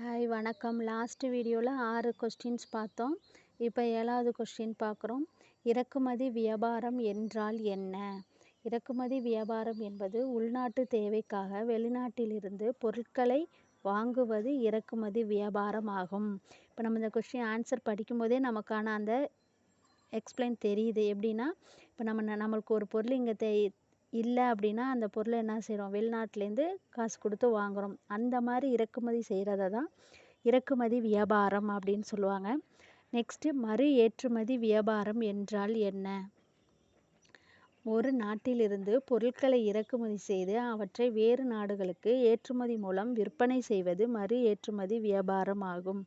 Hi வணக்கம். Last வீடியோவில் ஆறு கொஸ்டின்ஸ் பார்த்தோம். இப்போ ஏழாவது கொஸ்டின் பார்க்குறோம். இறக்குமதி வியாபாரம் என்றால் என்ன? இறக்குமதி வியாபாரம் என்பது உள்நாட்டு தேவைக்காக வெளிநாட்டிலிருந்து பொருட்களை வாங்குவது இறக்குமதி வியாபாரம் ஆகும். இப்போ நம்ம இந்த கொஸ்டின் ஆன்சர் படிக்கும்போதே நமக்கான அந்த எக்ஸ்பிளைன் தெரியுது. எப்படின்னா இப்போ நம்ம நம்மளுக்கு ஒரு பொருள் இங்கே தே இல்லை அப்படின்னா அந்த பொருளை என்ன செய்கிறோம் வெளிநாட்டிலேருந்து காசு கொடுத்து வாங்குகிறோம் அந்த மாதிரி இறக்குமதி செய்கிறத தான் இறக்குமதி வியாபாரம் அப்படின்னு சொல்லுவாங்க. நெக்ஸ்ட்டு மறு ஏற்றுமதி வியாபாரம் என்றால் என்ன? ஒரு நாட்டிலிருந்து பொருட்களை இறக்குமதி செய்து அவற்றை வேறு நாடுகளுக்கு ஏற்றுமதி மூலம் விற்பனை செய்வது மறு ஏற்றுமதி வியாபாரம் ஆகும்.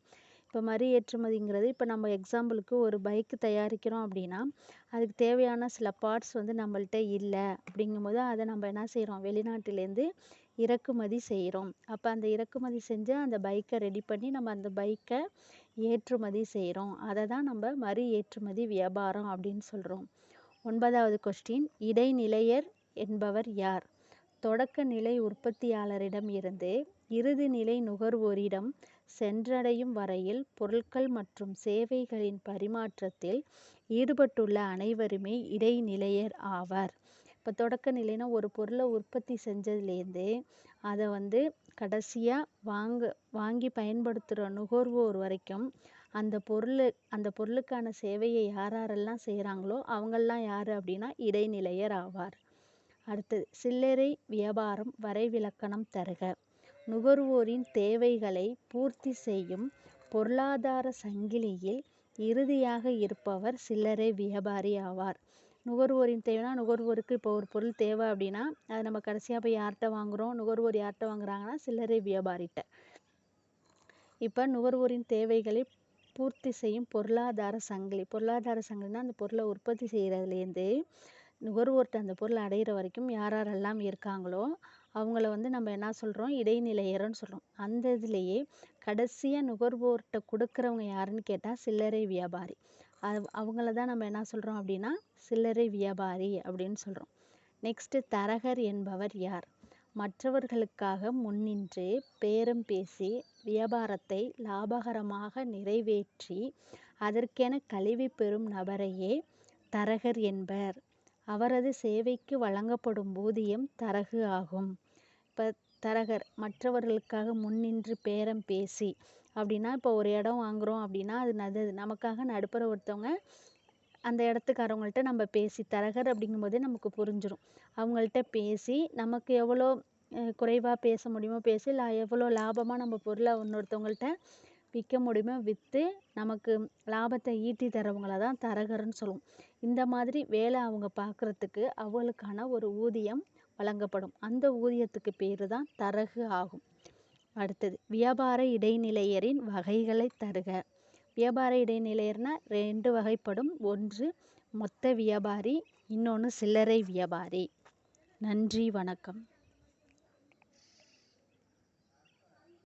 இப்போ மறு ஏற்றுமதிங்கிறது இப்போ நம்ம எக்ஸாம்பிளுக்கு ஒரு பைக்கு தயாரிக்கிறோம் அப்படின்னா அதுக்கு தேவையான சில பார்ட்ஸ் வந்து நம்மள்கிட்ட இல்லை. அப்படிங்கும்போது அதை நம்ம என்ன செய்கிறோம் வெளிநாட்டிலேருந்து இறக்குமதி செய்கிறோம் அப்போ அந்த இறக்குமதி செஞ்சு அந்த பைக்கை ரெடி பண்ணி நம்ம அந்த பைக்கை ஏற்றுமதி செய்கிறோம் அதை தான் நம்ம மறு ஏற்றுமதி வியாபாரம் அப்படின்னு சொல்கிறோம் ஒன்பதாவது கொஸ்டின் இடைநிலையர் என்பவர் யார்? தொடக்க நிலை உற்பத்தியாளரிடம் இருந்து இறுதி நிலை நுகர்வோரிடம் சென்றடையும் வரையில் பொருட்கள் மற்றும் சேவைகளின் பரிமாற்றத்தில் ஈடுபட்டுள்ள அனைவருமே இடைநிலையர் ஆவார். இப்போ தொடக்க நிலைனா ஒரு பொருளை உற்பத்தி செஞ்சதுலேருந்து அதை வந்து கடைசியாக வாங்க வாங்கி பயன்படுத்துகிற நுகர்வோர் வரைக்கும் அந்த பொருள் அந்த பொருளுக்கான சேவையை யார் யாரெல்லாம் செய்கிறாங்களோ அவங்கெல்லாம் யார் அப்படின்னா இடைநிலையர் ஆவார். அடுத்தது சில்லறை வியாபாரம் வரைவிலக்கணம் தருக. நுகர்வோரின் தேவைகளை பூர்த்தி செய்யும் பொருளாதார சங்கிலியில் இறுதியாக இருப்பவர் சில்லறை வியாபாரி ஆவார். நுகர்வோரின் தேவைனா நுகர்வோருக்கு இப்போ ஒரு பொருள் தேவை அப்படின்னா அதை நம்ம கடைசியாக போய் யார்கிட்ட வாங்குகிறோம் நுகர்வோர் யார்கிட்ட வாங்குறாங்கன்னா சில்லறை வியாபாரிகிட்ட. இப்போ நுகர்வோரின் தேவைகளை பூர்த்தி செய்யும் பொருளாதார சங்கிலி. பொருளாதார சங்கிலினா அந்த பொருளை உற்பத்தி செய்கிறதுலேருந்து நுகர்வோர்கிட்ட அந்த பொருள் அடையிற வரைக்கும் யார் யாரெல்லாம் இருக்காங்களோ அவங்கள வந்து நம்ம என்ன சொல்கிறோம் இடைநிலையர்னு சொல்கிறோம் அந்த இதுலேயே கடைசியாக நுகர்வோர்கிட்ட கொடுக்குறவங்க யாருன்னு கேட்டால் சில்லறை வியாபாரி. அது அவங்கள தான் நம்ம என்ன சொல்கிறோம் அப்படின்னா சில்லறை வியாபாரி அப்படின்னு சொல்கிறோம் நெக்ஸ்ட்டு தரகர் என்பவர் யார்? மற்றவர்களுக்காக முன்னின்று பேரம் பேசி வியாபாரத்தை லாபகரமாக நிறைவேற்றி அதற்கென கழிவு பெறும் நபரையே தரகர் என்பர். அவரது சேவைக்கு வழங்கப்படும் ஊதியம் தரகு ஆகும். இப்போ தரகர் மற்றவர்களுக்காக முன்னின்று பேரம் பேசி அப்படின்னா இப்போ ஒரு இடம் வாங்குகிறோம் அப்படின்னா அது நல்லது. நமக்காக நடுப்புற ஒருத்தவங்க அந்த இடத்துக்காரவங்கள்ட்ட நம்ம பேசி தரகர் அப்படிங்கும்போதே நமக்கு புரிஞ்சிடும் அவங்கள்ட்ட பேசி நமக்கு எவ்வளோ குறைவாக பேச முடியுமோ பேசி லா எவ்வளோ லாபமாக நம்ம பொருளை இன்னொருத்தவங்கள்ட்ட விற்க முடியுமோ விற்று நமக்கு லாபத்தை ஈட்டி தரவங்கள தான் தரகர்னு சொல்லுவோம். இந்த மாதிரி வேலை அவங்க பார்க்குறதுக்கு அவங்களுக்கான ஒரு ஊதியம் வழங்கப்படும். அந்த ஊதியத்துக்கு பேர் தான் தரகு ஆகும். அடுத்தது வியாபார இடைநிலையரின் வகைகளை தருக. வியாபார இடைநிலையர்னால் ரெண்டு வகைப்படும். ஒன்று மொத்த வியாபாரி இன்னொன்று சில்லறை வியாபாரி. நன்றி வணக்கம்.